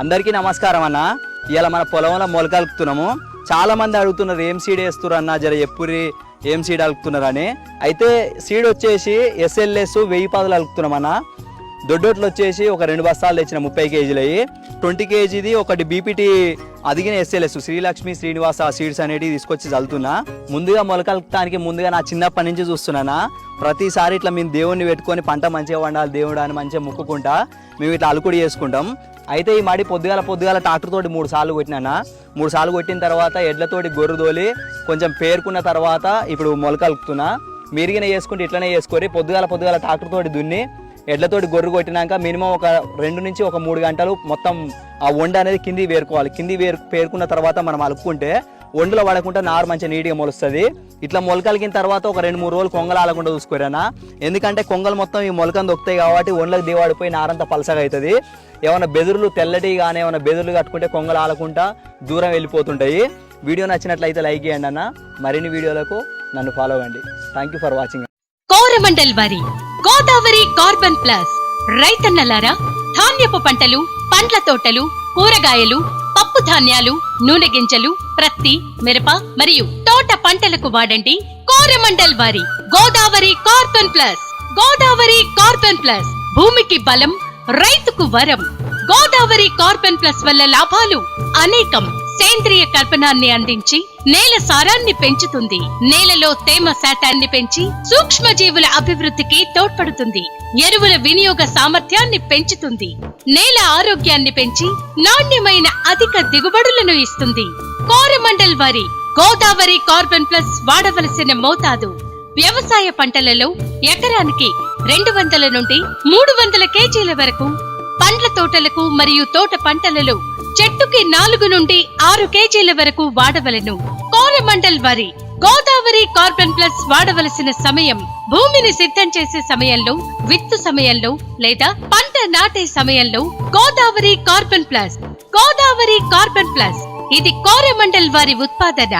అందరికీ నమస్కారం అన్న. ఇలా మన పొలంలో మొలకలుపుతున్నాము చాలా మంది అడుగుతున్నారు ఏం సీడ్ వేస్తున్నారు అన్న? జర ఎప్పురి ఏం సీడ్ అలుకుతున్నారని అయితే సీడ్ వచ్చేసి ఎస్ఎల్ఎస్ వెయ్యి పాదులు అలుకుతున్నాం అన్న. దొడ్డోట్లు వచ్చేసి ఒక రెండు బస్తాలు తెచ్చిన ముప్పై కేజీలు అయ్యి ట్వంటీ కేజీది ఒకటి బీపీటీ అదిగిన ఎస్ఎల్ఎస్ శ్రీలక్ష్మి శ్రీనివాస సీడ్స్ అనేటివి తీసుకొచ్చి చల్లుతున్నా. ముందుగా మొలకలటానికి ముందుగా నా చిన్నప్పటి నుంచి చూస్తున్నానా ప్రతిసారి ఇట్లా మేము దేవుణ్ణి పెట్టుకొని పంట మంచిగా వండాలి దేవుడు అని మంచిగా ముక్కుకుంటా మేము ఇట్లా అలుకుడి చేసుకుంటాం. అయితే ఈ మడి పొద్దుగాల పొద్దుగాల ట్రాక్టర్ తోటి మూడు సార్లు కొట్టినానా? మూడు సార్లు కొట్టిన తర్వాత ఎడ్లతోటి గొర్రు తోలి కొంచెం పేరుకున్న తర్వాత ఇప్పుడు మొలకలుపుతున్నా మీరిగిన చేసుకుంటే ఇట్లనే చేసుకోరి పొద్దుగాల పొద్దుగాల ట్రాక్టర్ తోటి దున్ని ఎడ్లతోటి గొర్రు కొట్టినాక మినిమం ఒక రెండు నుంచి ఒక మూడు గంటలు మొత్తం ఆ వండ అనేది కింది వేరుకోవాలి. కింది వేరు పేరుకున్న తర్వాత మనం అలుపుకుంటే వండులో పడకుండా నారు మంచిగా నీట్గా మొలుస్తుంది. ఇట్లా మొలకలిగిన తర్వాత ఒక రెండు మూడు రోజులు కొంగలు ఆలకుండా చూసుకోరేనా? ఎందుకంటే కొంగలు మొత్తం ఈ మొలకను దొక్కుతాయి కాబట్టి ఒండ్లకు దివాడిపోయి నారంతా పలసగా అవుతుంది. ఏమైనా బెదురులు తెల్లటి కానీ ఏమైనా బెదురులు కట్టుకుంటే కొంగలు ఆలకుండా దూరం వెళ్ళిపోతుంటాయి. వీడియో నచ్చినట్లయితే లైక్ చేయండి అన్న. మరిన్ని వీడియోలకు నన్ను ఫాలో అవ్వండి. Thank you for watching Coromandel వరి గోదావరి కార్బన్ ప్లస్. రైతన్నలారా ధాన్యపు పంటలు పండ్ల తోటలు కూరగాయలు పప్పు ధాన్యాలు నూనె గింజలు ప్రత్తి మిరప మరియు తోట పంటలకు వాడండి కోరమండల్ వరి Godavari carbon plus. Godavari carbon plus. భూమికి బలం రైతుకు వరం. గోదావరి కార్బన్ ప్లస్ వల్ల లాభాలు అనేకం. సేంద్రియ కల్పనాన్ని అందించి నేల సారాన్ని పెంచుతుంది. నేలలో తేమ శాతాన్ని పెంచి సూక్ష్మ జీవుల అభివృద్ధికి తోడ్పడుతుంది. ఎరువుల వినియోగ సామర్థ్యాన్ని పెంచుతుంది. నేల ఆరోగ్యాన్ని పెంచి నాణ్యమైన అధిక దిగుబడులను ఇస్తుంది. కోరమండల్ వరి గోదావరి కార్బన్ ప్లస్ వాడవలసిన మోతాదు. వ్యవసాయ పంటలలో ఎకరానికి రెండు వందల నుండి మూడు వందల కేజీల వరకు పండ్ల తోటలకు మరియు తోట పంటలలో చెట్టుకి నాలుగు నుండి ఆరు కేజీల వరకు వాడవలెను. కోరమండల్ వరి. గోదావరి కార్బన్ ప్లస్ వాడవలసిన సమయం భూమిని సిద్ధం చేసే సమయంలో విత్తు సమయంలో లేదా పంట నాటే సమయంలో Godavari carbon plus. Godavari carbon plus. ఇది కోరమండల్ వారి ఉత్పాదన.